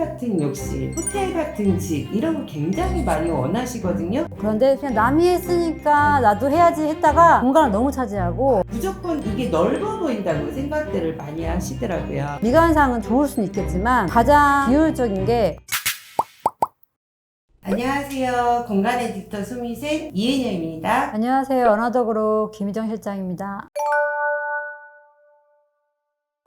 같은 욕실, 호텔 같은 집 이런 거 굉장히 많이 원하시거든요. 그런데 그냥 남이 했으니까 나도 해야지 했다가 공간을 너무 차지하고 무조건 이게 넓어 보인다고 생각들을 많이 하시더라고요. 미관상은 좋을 수는 있겠지만 가장 비효율적인 게 안녕하세요. 공간 에디터 수미생 이은영입니다. 안녕하세요. 언어덕으로 김희정 실장입니다.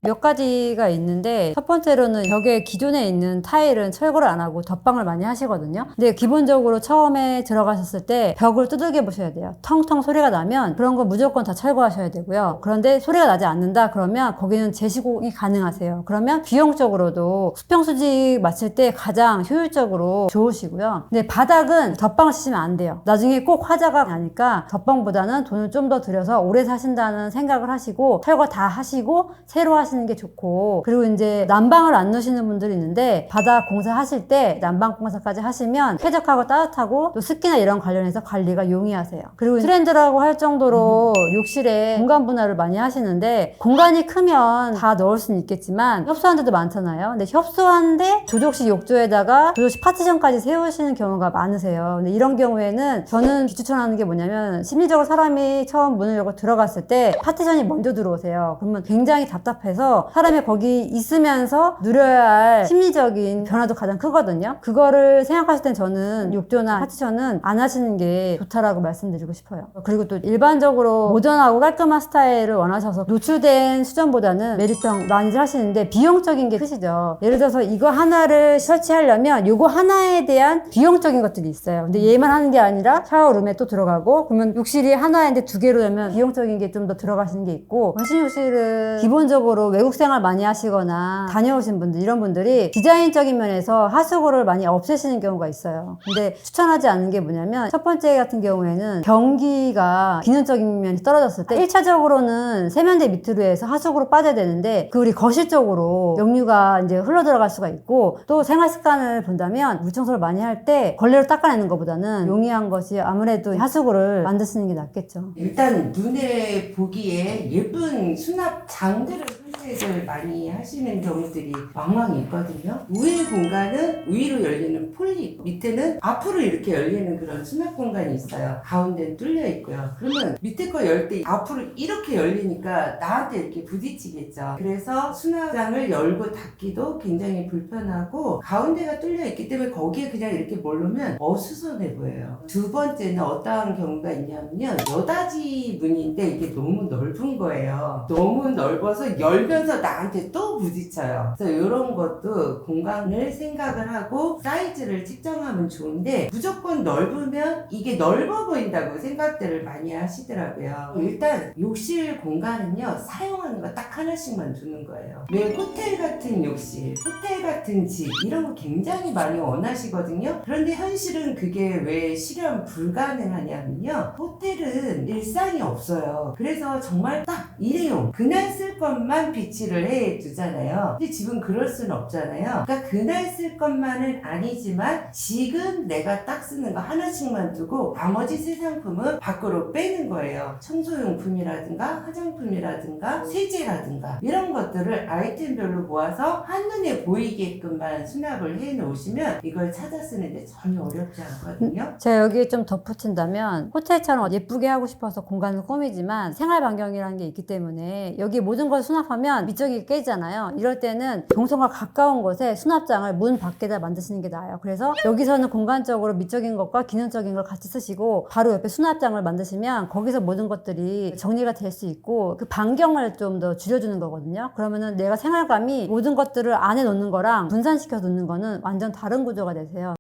몇 가지가 있는데 첫 번째로는 벽에 기존에 있는 타일은 철거를 안 하고 덧방을 많이 하시거든요. 근데 기본적으로 처음에 들어가셨을 때 벽을 두들겨 보셔야 돼요. 텅텅 소리가 나면 그런 거 무조건 다 철거하셔야 되고요. 그런데 소리가 나지 않는다 그러면 거기는 재시공이 가능하세요. 그러면 비용적으로도 수평수직 맞출 때 가장 효율적으로 좋으시고요. 근데 바닥은 덧방을 치시면 안 돼요. 나중에 꼭 화자가 나니까 덧방보다는 돈을 좀 더 들여서 오래 사신다는 생각을 하시고 철거 다 하시고 새로 하시 는 게 좋고 그리고 이제 난방을 안 넣으시는 분들이 있는데 바닥 공사하실 때 난방 공사까지 하시면 쾌적하고 따뜻하고 또 습기나 이런 관련해서 관리가 용이하세요. 그리고 트렌드라고 할 정도로 욕실에 공간 분할을 많이 하시는데 공간이 크면 다 넣을 수는 있겠지만 협소한 데도 많잖아요. 근데 협소한데 조족식 욕조에다가 조족식 파티션까지 세우시는 경우가 많으세요. 근데 이런 경우에는 저는 비추천하는 게 뭐냐면 심리적으로 사람이 처음 문을 열고 들어갔을 때 파티션이 먼저 들어오세요. 그러면 굉장히 답답해서 사람이 거기 있으면서 누려야 할 심리적인 변화도 가장 크거든요. 그거를 생각하실 땐 저는 욕조나 파티션은 안 하시는 게 좋다라고 말씀드리고 싶어요. 그리고 또 일반적으로 모던하고 깔끔한 스타일을 원하셔서 노출된 수전보다는 메리평 많이들 하시는데 비용적인 게 크시죠. 예를 들어서 이거 하나를 설치하려면 이거 하나에 대한 비용적인 것들이 있어요. 근데 얘만 하는 게 아니라 샤워룸에 또 들어가고 그러면 욕실이 하나인데 두 개로 되면 비용적인 게 좀 더 들어가시는 게 있고 원신 욕실은 기본적으로 외국 생활 많이 하시거나 다녀오신 분들 이런 분들이 디자인적인 면에서 하수구를 많이 없애시는 경우가 있어요. 근데 추천하지 않는 게 뭐냐면 첫 번째 같은 경우에는 변기가 기능적인 면이 떨어졌을 때 1차적으로는 세면대 밑으로 해서 하수구로 빠져야 되는데 그 우리 거실 쪽으로 역류가 이제 흘러 들어갈 수가 있고 또 생활 습관을 본다면 물 청소를 많이 할 때 걸레로 닦아내는 것보다는 용이한 것이 아무래도 하수구를 만드시는 게 낫겠죠. 일단 눈에 보기에 예쁜 수납 장들을 선택을 많이 하시는 경우들이 왕왕 있거든요. 우회 공간은 위로 열리는 폴리, 밑에는 앞으로 이렇게 열리는 그런 수납 공간이 있어요. 가운데는 뚫려 있고요. 그러면 밑에 거 열 때 앞으로 이렇게 열리니까 나한테 이렇게 부딪히겠죠. 그래서 수납장을 열고 닫기도 굉장히 불편하고 가운데가 뚫려 있기 때문에 거기에 그냥 이렇게 모르면 어수선해 보여요. 두 번째는 어떠한 경우가 있냐면요. 여다지 문인데 이게 너무 넓은 거예요. 너무 넓어서 열면 서 나한테 또 부딪혀요. 그래서 이런 것도 공간을 생각을 하고 사이즈를 측정하면 좋은데 무조건 넓으면 이게 넓어 보인다고 생각들을 많이 하시더라고요. 일단 욕실 공간은요. 사용하는 거 딱 하나씩만 두는 거예요. 왜 호텔 같은 욕실, 호텔 같은 집 이런 거 굉장히 많이 원하시거든요. 그런데 현실은 그게 왜 실현 불가능하냐면요. 호텔은 일상이 없어요. 그래서 정말 딱 일회용 그날 쓸 것만 비치를 해 두잖아요. 근데 집은 그럴 수는 없잖아요. 그러니까 그날 쓸 것만은 아니지만 지금 내가 딱 쓰는 거 하나씩만 두고 나머지 새 상품은 밖으로 빼는 거예요. 청소용품이라든가 화장품이라든가 세제라든가 이런 것들을 아이템별로 모아서 한눈에 보이게끔만 수납을 해 놓으시면 이걸 찾아 쓰는데 전혀 어렵지 않거든요. 제가 여기에 좀 덧붙인다면 호텔처럼 예쁘게 하고 싶어서 공간을 꾸미지만 생활 반경이라는 게 있기 때문에 여기 모든 걸 수납하면 밑적이 깨지잖아요. 이럴 때는 동선과 가까운 곳에 수납장을 문 밖에다 만드시는 게 나아요. 그래서 여기서는 공간적으로 미적인 것과 기능적인 걸 같이 쓰시고 바로 옆에 수납장을 만드시면 거기서 모든 것들이 정리가 될 수 있고 그 반경을 좀 더 줄여주는 거거든요. 그러면은 내가 생활감이 모든 것들을 안에 놓는 거랑 분산시켜 놓는 거는 완전 다른 구조가 되세요.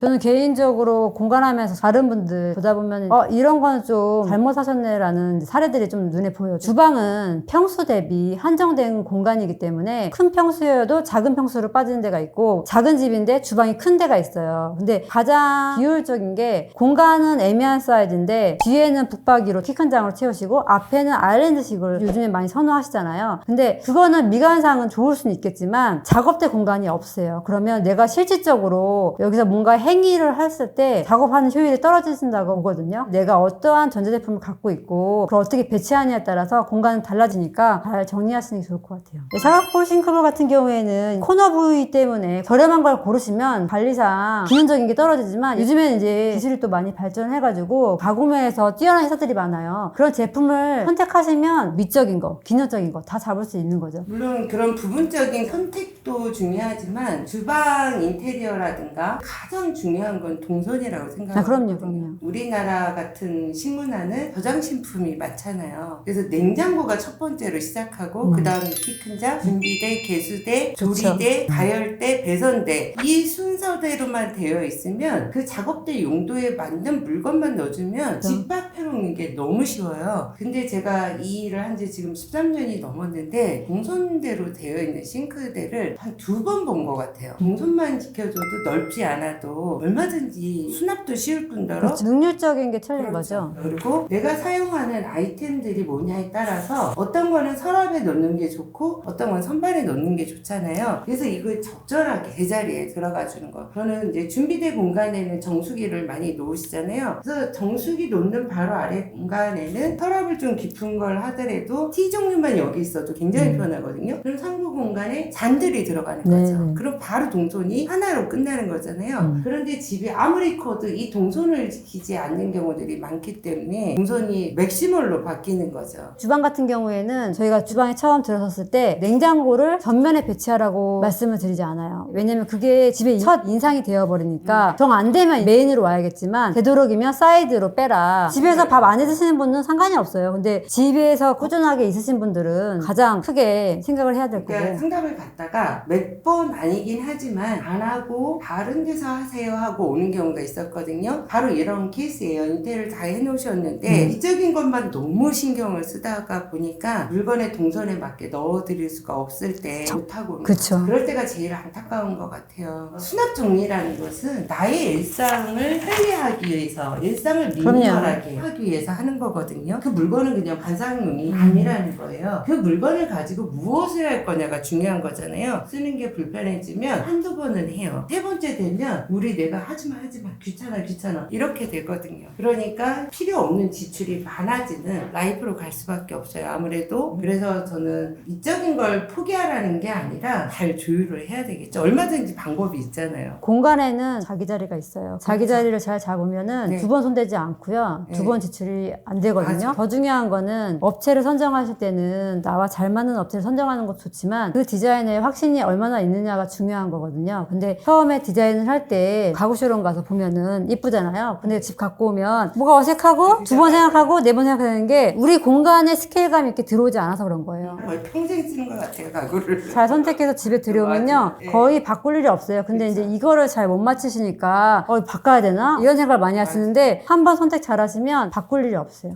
저는 개인적으로 공간하면서 다른 분들 보다 보면 어 이런 건좀 잘못 하셨네라는 사례들이 좀 눈에 보여요. 주방은 평수 대비 한정된 공간이기 때문에 큰 평수여도 작은 평수로 빠지는 데가 있고 작은 집인데 주방이 큰 데가 있어요. 근데 가장 비효율적인 게 공간은 애매한 사이즈인데 뒤에는 북박이로 키 큰 장으로 채우시고 앞에는 아일랜드식을 요즘에 많이 선호하시잖아요. 근데 그거는 미관상은 좋을 수는 있겠지만 작업대 공간이 없어요. 그러면 내가 실질적으로 여기서 뭔가 행위를 했을 때 작업하는 효율이 떨어진다고 보거든요. 내가 어떠한 전자제품을 갖고 있고 그걸 어떻게 배치하느냐에 따라서 공간은 달라지니까 잘 정리하시는 게 좋을 것 같아요. 네, 사각볼 싱크볼 같은 경우에는 코너 부위 때문에 저렴한 걸 고르시면 관리상 기능적인 게 떨어지지만 요즘에는 이제 기술이 또 많이 발전해가지고 가구매에서 뛰어난 회사들이 많아요. 그런 제품을 선택하시면 미적인 거, 기능적인 거 다 잡을 수 있는 거죠. 물론 그런 부분적인 선택도 중요하지만 주방 인테리어라든가 가장 중요한 건 동선이라고 생각합니다. 아, 그럼요, 그럼요. 우리나라 같은 식문화는 저장식품이 많잖아요. 그래서 냉장고가 첫 번째로 시작하고 음. 그 다음에 키큰 자, 준비대, 개수대. 조리대, 가열대, 배선대 이 순서대로만 되어 있으면 그 작업대 용도에 맞는 물건만 넣어주면 그쵸. 집밥 해놓는 게 너무 쉬워요. 근데 제가 이 일을 한 지 지금 13년이 넘었는데 동선대로 되어 있는 싱크대를 한 두 번 본 것 같아요. 동선만 지켜줘도 넓지 않아도 얼마든지 수납도 쉬울 뿐더러 그렇죠. 능률적인 게 틀린 그렇죠. 거죠. 그리고 내가 사용하는 아이템들이 뭐냐에 따라서 어떤 거는 서랍에 넣는 게 좋고 어떤 건 선반에 넣는 게 좋잖아요. 그래서 이걸 적절하게 제자리에 들어가 주는 거. 저는 이제 준비대 공간에는 정수기를 많이 놓으시잖아요. 그래서 정수기 놓는 바로 아래 공간에는 서랍을 좀 깊은 걸 하더라도 T 종류만 여기 있어도 굉장히 음. 편하거든요. 그럼 상부 공간에 잔들이 들어가는 네, 거죠. 네. 그럼 바로 동선이 하나로 끝나는 거잖아요. 음. 그런데 집이 아무리 커도 이 동선을 지키지 않는 경우들이 많기 때문에 동선이 맥시멀로 바뀌는 거죠. 주방 같은 경우에는 저희가 주방에 처음 들어섰을 때 냉장고를 전면에 배치하라고 말씀을 드리지 않아요. 왜냐면 그게 집의 첫 인상이 되어버리니까 정 안 되면 메인으로 와야겠지만 되도록이면 사이드로 빼라. 집에서 밥 안 해 드시는 분은 상관이 없어요. 근데 집에서 꾸준하게 있으신 분들은 가장 크게 생각을 해야 될 그러니까 거고. 상담을 갔다가 몇 번 아니긴 하지만 안 하고 다른 데서 하세요 하고 오는 경우가 있었거든요. 바로 이런 케이스예요. 인테리어를 다 해놓으셨는데 음. 이적인 것만 너무 신경을 쓰다가 보니까 물건의 동선에 맞게 넣어드릴 수가 없을 때 못하고 그쵸. 그럴 때가 제일 안타까운 것 같아요. 수납 정리라는 것은 나의 일상을 편리하기 위해서, 일상을. 미니멀하게 하기 위해서 하는 거거든요. 그 물건은 그냥 관상용이 아니라는 거예요. 그 물건을 가지고 무엇을 할 거냐가 중요한 거잖아요. 쓰는 게 불편해지면 한두 번은 해요. 세 번째 되면 우리 내가 하지마 하지마 귀찮아 귀찮아 이렇게 되거든요. 그러니까 필요 없는 지출이 많아지는 라이프로 갈 수밖에 없어요. 아무래도 그래서 저는 이적인 걸 포기하라는 게 아니라 잘 조율을 해야 되겠죠. 얼마든지 방법이 있잖아요. 공간에는 자기 자리가 있어요. 자기 자리를 잘 잡으면은 네. 두 번 손대지 않고요. 두 네. 번 지출이 안 되거든요. 맞아. 더 중요한 거는 업체를 선정하실 때는 나와 잘 맞는 업체를 선정하는 것도 좋지만 그 디자인에 확신이 얼마나 있느냐가 중요한 거거든요. 근데 처음에 디자인을 할때 가구쇼룸 가서 보면은 이쁘잖아요. 근데 집 갖고 오면 뭐가 어색하고 두 번 생각하고 네 번 생각하는 게 우리 공간의 스케일감이 이렇게 들어오지 않아서 그런 거예요. 거의 평생 쓰는 것 같아요, 가구를. 잘 선택해서 집에 들여오면요 맞아요. 예. 거의 바꿀 일이 없어요 근데 이제 이거를 잘 못 맞히시니까 어 바꿔야 되나 이런 생각을 많이 하시는데 한 번 선택 잘 하시면 바꿀 일이 없어요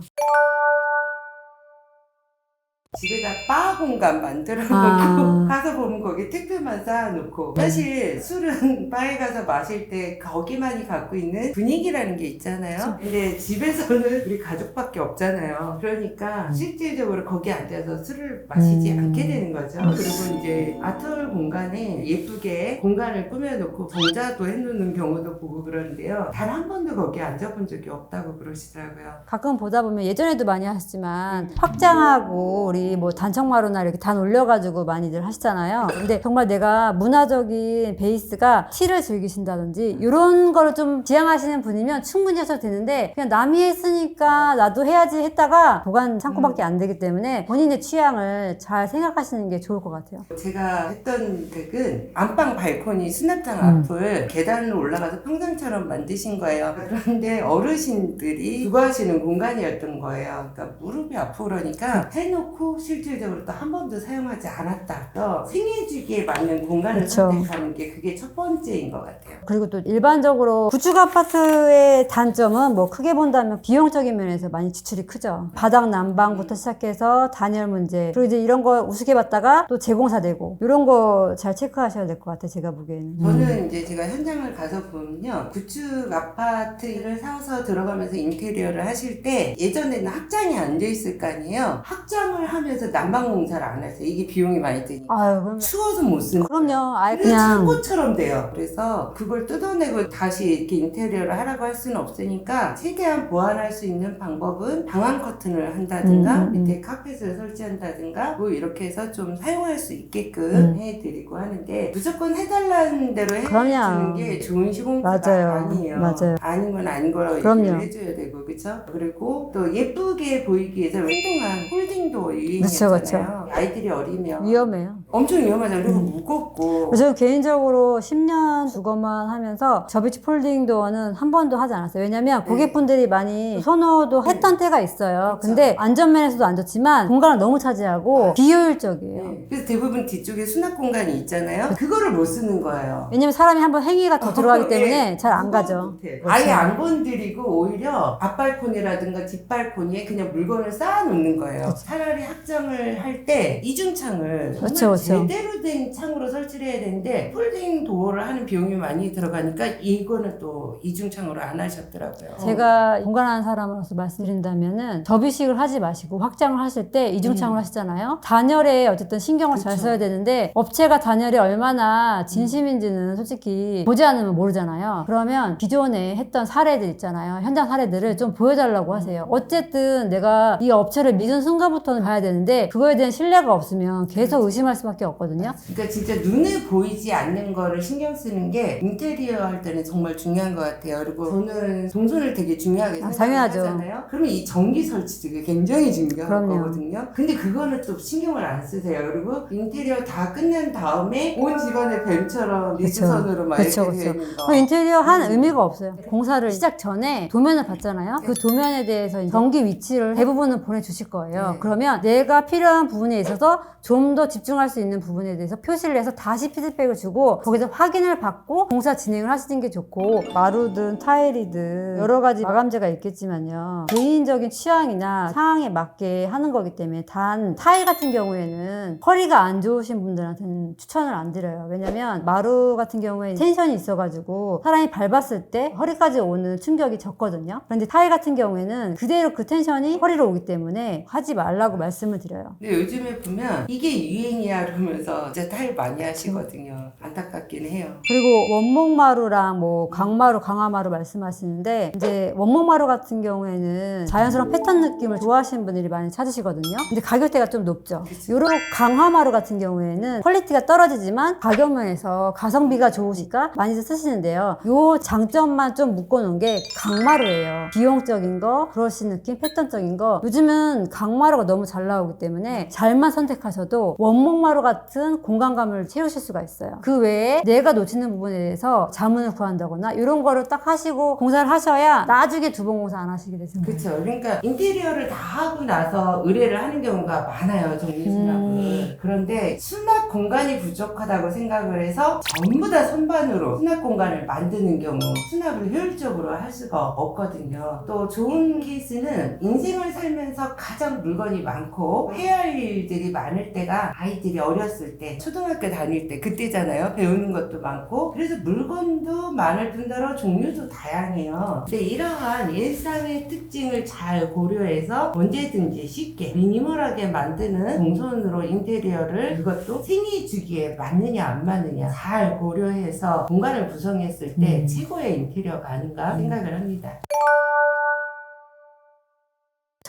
집에다 바 공간 만들어 놓고 아. 가서 보면 거기 택배만 쌓아놓고. 사실 술은 바에 가서 마실 때 거기만이 갖고 있는 분위기라는 게 있잖아요. 근데 집에서는 우리 가족밖에 없잖아요. 그러니까 실질적으로 거기 앉아서 술을 마시지 음. 않게 되는 거죠. 그리고 이제 아트홀 공간에 예쁘게 공간을 꾸며놓고 정자도 해놓는 경우도 보고 그러는데요. 단 한 번도 거기 앉아본 적이 없다고 그러시더라고요. 가끔 보다 보면 예전에도 많이 하셨지만 확장하고 우리 뭐 단청마루나 이렇게 단 올려가지고 많이들 하시잖아요. 근데 정말 내가 문화적인 베이스가 티를 즐기신다든지 이런 거를 좀 지향하시는 분이면 충분히 하셔도 되는데 그냥 남이 했으니까 나도 해야지 했다가 보관 창고밖에 안 되기 때문에 본인의 취향을 잘 생각하시는 게 좋을 것 같아요. 제가 했던 덱은 안방 발코니 수납장 음. 앞을 계단으로 올라가서 평상처럼 만드신 거예요. 그런데 어르신들이 주거하시는 공간이었던 거예요. 그러니까 무릎이 아프고 그러니까 해놓고 실질적으로 또 한 번도 사용하지 않았다. 그래서 생애 주기에 맞는 공간을 그쵸. 선택하는 게 그게 첫 번째인 것 같아요. 그리고 또 일반적으로 구축 아파트의 단점은 뭐 크게 본다면 비용적인 면에서 많이 지출이 크죠. 바닥 난방부터 시작해서 단열 문제 그리고 이제 이런 거 우습게 봤다가 또 재공사 되고 이런 거 잘 체크하셔야 될 것 같아요. 제가 보기에는. 저는 이제 제가 현장을 가서 보면요. 구축 아파트를 사서 들어가면서 인테리어를 하실 때 예전에는 확장이 안돼 있을 거 아니에요. 확장을 하면서 난방 공사를 안 하세요. 이게 비용이 많이 드니까. 아유, 그럼 추워서 못 쓰는 그럼요. 아예 그냥 창고처럼 돼요. 그래서 그걸 뜯어내고 다시 이렇게 인테리어를 하라고 할 수는 없으니까 최대한 보완할 수 있는 방법은 방안 커튼을 한다든가 음, 음, 음. 밑에 카펫을 설치한다든가 뭐 이렇게 해서 좀 사용할 수 있게끔 음. 해드리고 하는데 무조건 해달라는 대로 해주는. 게 좋은 시공사가. 아니에요. 맞아요. 아닌 건 아닌 거라고. 얘기를 해줘야 되고 그렇죠? 그리고 또 예쁘게 보이기 위해서 한동안 홀딩도 유행이었잖아요. 아이들이 어리면 위험해요. 엄청 위험하잖아요. 그리고 음. 무겁고 저는 개인적으로 10년 주거만 하면서 접이식 폴딩 도어는 한 번도 하지 않았어요. 왜냐면 네. 고객분들이 많이 선호도 했던 때가 있어요. 근데 안전면에서도 안 좋지만 공간을 너무 차지하고 비효율적이에요. 네. 그래서 대부분 뒤쪽에 수납 공간이 있잖아요. 그거를 못 쓰는 거예요. 왜냐면 사람이 한번 행위가 더 들어가기 예, 때문에 잘 안 가죠. 못해. 그렇죠. 아예 안 건드리고 오히려 앞발코니라든가 뒷발코니에 그냥 물건을 쌓아놓는 거예요. 차라리 확장을 할 때 이중창을 정말 그렇죠, 그렇죠. 제대로 된 창으로 설치를 해야 되는데 폴딩 도어를 하는 비용이 많이 들어가니까 이거는 또 이중창으로 안 하셨더라고요. 제가 공간하는 사람으로서 말씀드린다면은 접이식을 하지 마시고 확장을 하실 때 이중창을 하시잖아요. 단열에 어쨌든 신경을 잘 음. 그쵸. 써야 되는데 업체가 단열에 얼마나 진심인지는 솔직히 보지 않으면 모르잖아요. 그러면 기존에 했던 사례들 있잖아요. 현장 사례들을 좀 보여달라고 하세요. 어쨌든 내가 이 업체를 믿은 순간부터는 봐야 되는 데 그거에 대한 신뢰가 없으면 계속 의심할 수밖에 없거든요. 그러니까 진짜 눈에 보이지 않는 거를 신경 쓰는 게 인테리어 할 때는 정말 중요한 것 같아요. 그리고 저는 동선을 되게 중요하게 아, 생각을 당연하죠. 하잖아요. 그러면 이 전기 설치도 굉장히 중요한 그럼요. 거거든요. 근데 그거는 또 신경을 안 쓰세요. 그리고 인테리어 다 끝난 다음에 온 직원의 뱀처럼 리드선으로 막 그쵸, 이렇게 그쵸. 되는 거. 그 인테리어 한 의미가 없어요. 공사를 시작 전에 도면을 봤잖아요. 그 도면에 대해서 전기 위치를 대부분은 보내주실 거예요. 네. 그러면 내가 필요한 부분에 있어서 좀 더 집중할 수 있는 부분에 대해서 표시를 해서 다시 피드백을 주고 거기서 확인을 받고 공사 진행을 하시는 게 좋고 마루든 타일이든 여러 가지 마감재가 있겠지만요. 개인적인 취향이나 상황에 맞게 하는 거기 때문에 단 타일 같은 경우에는 허리가 안 좋으신 분들한테는 추천을 안 드려요. 왜냐면 마루 같은 경우에 텐션이 있어가지고 사람이 밟았을 때 허리까지 오는 충격이 적거든요. 그런데 타일 같은 경우에는 그대로 그 텐션이 허리로 오기 때문에 하지 말라고 말씀 을 드려요. 근데 요즘에 보면 이게 유행이야 그러면서 진짜 타일 많이 하시거든요. 안타깝긴 해요. 그리고 원목마루랑 뭐 강마루, 강화마루 말씀하시는데 이제 원목마루 같은 경우에는 자연스러운 패턴 느낌을 좋아하시는 분들이 많이 찾으시거든요. 근데 가격대가 좀 높죠. 요런 강화마루 같은 경우에는 퀄리티가 떨어지지만 가격 면에서 가성비가 좋으니까 많이들 쓰시는데요. 요 장점만 좀 묶어놓은 게 강마루예요. 비용적인 거, 브러쉬 느낌, 패턴적인 거. 요즘은 강마루가 너무 잘 나오기 때문에 잘만 선택하셔도 원목마루 같은 공간감을 채우실 수가 있어요. 그 외에 내가 놓치는 부분에 대해서 자문을 구한다거나 이런 거를 딱 하시고 공사를 하셔야 나중에 두 번 공사 안 하시게 되죠. 그렇죠. 그러니까 인테리어를 다 하고 나서 의뢰를 하는 경우가 많아요. 정리 수납을. 음. 그런데 수납 공간이 부족하다고 생각을 해서 전부 다 선반으로 수납 공간을 만드는 경우 수납을 효율적으로 할 수가 없거든요. 또 좋은 케이스는 인생을 살면서 가장 물건이 많고 해야 할 일들이 많을 때가 아이들이 어렸을 때 초등학교 다닐 때 그때잖아요. 배우는 것도 많고 그래서 물건도 많을 뿐더러 종류도 다양해요. 근데 이러한 일상의 특징을 잘 고려해서 언제든지 쉽게 미니멀하게 만드는 동선으로 인테리어를 그것도 생애 주기에 맞느냐 안 맞느냐 잘 고려해서 공간을 구성했을 때 음. 최고의 인테리어가 아닌가 생각을 합니다.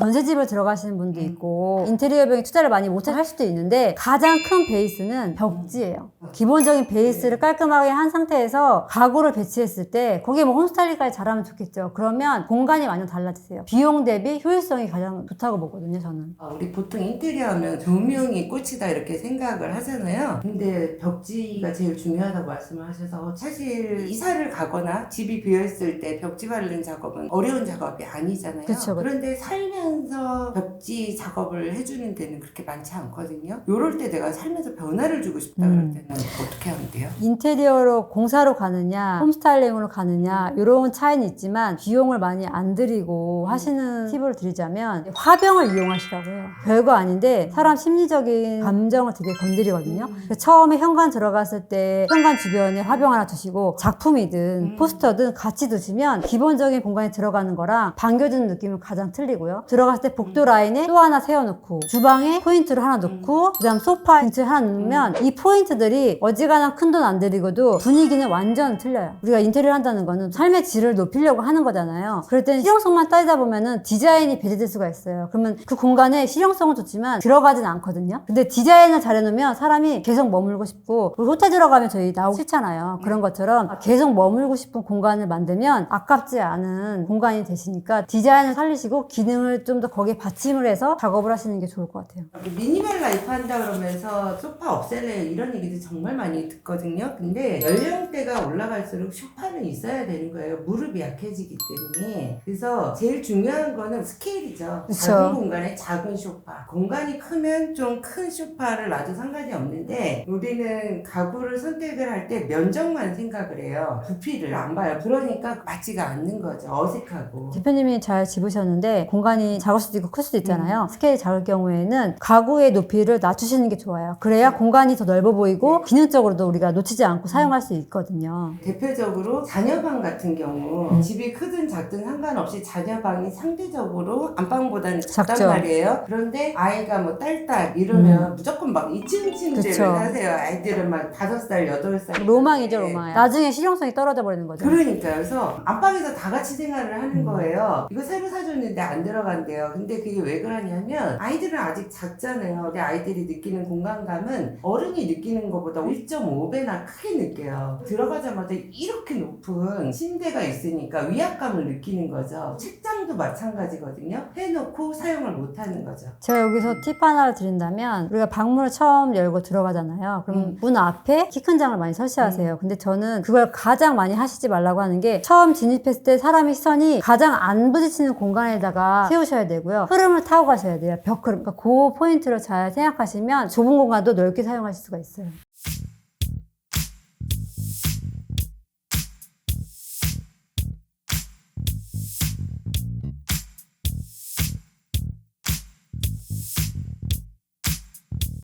전세집을 들어가시는 분도 음. 있고 인테리어 비용에 투자를 많이 못 할 수도 있는데 가장 큰 베이스는 벽지예요. 기본적인 베이스를 깔끔하게 한 상태에서 가구를 배치했을 때 거기에 뭐 홈스타일링까지 잘하면 좋겠죠. 그러면 공간이 완전 달라지세요. 비용 대비 효율성이 가장 좋다고 보거든요, 저는. 아, 우리 보통 인테리어 하면 조명이 꽃이다 이렇게 생각을 하잖아요. 근데 벽지가 제일 중요하다고 말씀을 하셔서 사실 이사를 가거나 집이 비어있을 때 벽지 바르는 작업은 어려운 작업이 아니잖아요. 그쵸, 그쵸. 런데 살면 서 벽지 작업을 해주는 데는 그렇게 많지 않거든요. 요럴 때 내가 살면서 변화를 주고 싶다 음. 그럴 때는 어떻게 하면 돼요? 인테리어로 공사로 가느냐, 홈스타일링으로 가느냐, 이런 차이는 있지만 비용을 많이 안 들이고 하시는 팁을 드리자면 화병을 이용하시라고요. 별거 아닌데 사람 심리적인 감정을 되게 건드리거든요. 그래서 처음에 현관 들어갔을 때 현관 주변에 화병 하나 두시고 작품이든 음. 포스터든 같이 두시면 기본적인 공간에 들어가는 거랑 반겨주는 느낌은 가장 틀리고요. 들어갔을 때 복도 라인에 또 하나 세워놓고 주방에 포인트를 하나 놓고 그다음 소파 벤츠 하나 놓으면 이 포인트들이 어지간한 큰 돈 안 들이고도 분위기는 완전 틀려요. 우리가 인테리어 한다는 거는 삶의 질을 높이려고 하는 거잖아요. 그럴 땐 실용성만 따지다 보면은 디자인이 배제될 수가 있어요. 그러면 그 공간에 실용성은 좋지만 들어가진 않거든요. 근데 디자인을 잘 해놓으면 사람이 계속 머물고 싶고 우리 호텔 들어가면 저희 나오기 싫잖아요. 그런 것처럼 계속 머물고 싶은 공간을 만들면 아깝지 않은 공간이 되시니까 디자인을 살리시고 기능을 좀 더 거기에 받침을 해서 작업을 하시는 게 좋을 것 같아요. 미니멀 라이프 한다 그러면서 소파 없앨래요 이런 얘기도 정말 많이 듣거든요. 근데 연령대가 올라갈수록 소파는 있어야 되는 거예요. 무릎이 약해지기 때문에. 그래서 제일 중요한 거는 스케일이죠. 그쵸. 작은 공간에 작은 소파. 공간이 크면 좀 큰 소파를 놔도 상관이 없는데 우리는 가구를 선택을 할 때 면적만 생각을 해요. 부피를 안 봐요. 그러니까 맞지가 않는 거죠. 어색하고. 대표님이 잘 집으셨는데 공간이 작을 수도 있고 클 수도 있잖아요. 스케일이 작을 경우에는 가구의 높이를 낮추시는 게 좋아요. 그래야 공간이 더 넓어 보이고 기능적으로도 우리가 놓치지 않고 사용할 수 있거든요. 대표적으로 자녀방 같은 경우 음. 집이 크든 작든 상관없이 자녀방이 상대적으로 안방보다는 작단 작죠. 말이에요. 그런데 아이가 뭐 딸딸 이러면 무조건 막 2층 침대를 음. 그쵸. 하세요. 아이들은 막 5살, 8살. 로망이죠, 로망. 나중에 실용성이 떨어져 버리는 거죠. 그러니까요. 그래서 안방에서 다 같이 생활을 하는 음. 거예요. 이거 새로 사줬는데 안 들어 간대요. 근데 그게 왜 그러냐면 아이들은 아직 작잖아요. 근데 아이들이 느끼는 공간감은 어른이 느끼는 것보다 1.5배나 크게 느껴요. 들어가자마자 이렇게 높은 침대가 있으니까 위압감을 느끼는 거죠. 책장도 마찬가지거든요. 해놓고 사용을 못 하는 거죠. 제가 여기서 팁 하나를 드린다면 우리가 방문을 처음 열고 들어가잖아요. 그럼 음. 문 앞에 키 큰 장을 많이 설치하세요. 근데 저는 그걸 가장 많이 하시지 말라고 하는 게 처음 진입했을 때 사람의 시선이 가장 안 부딪히는 공간에다가 세우 셔야 되고요. 흐름을 타고 가셔야 돼요. 벽 흐름. 그러니까 그 포인트를 잘 생각하시면 좁은 공간도 넓게 사용하실 수가 있어요.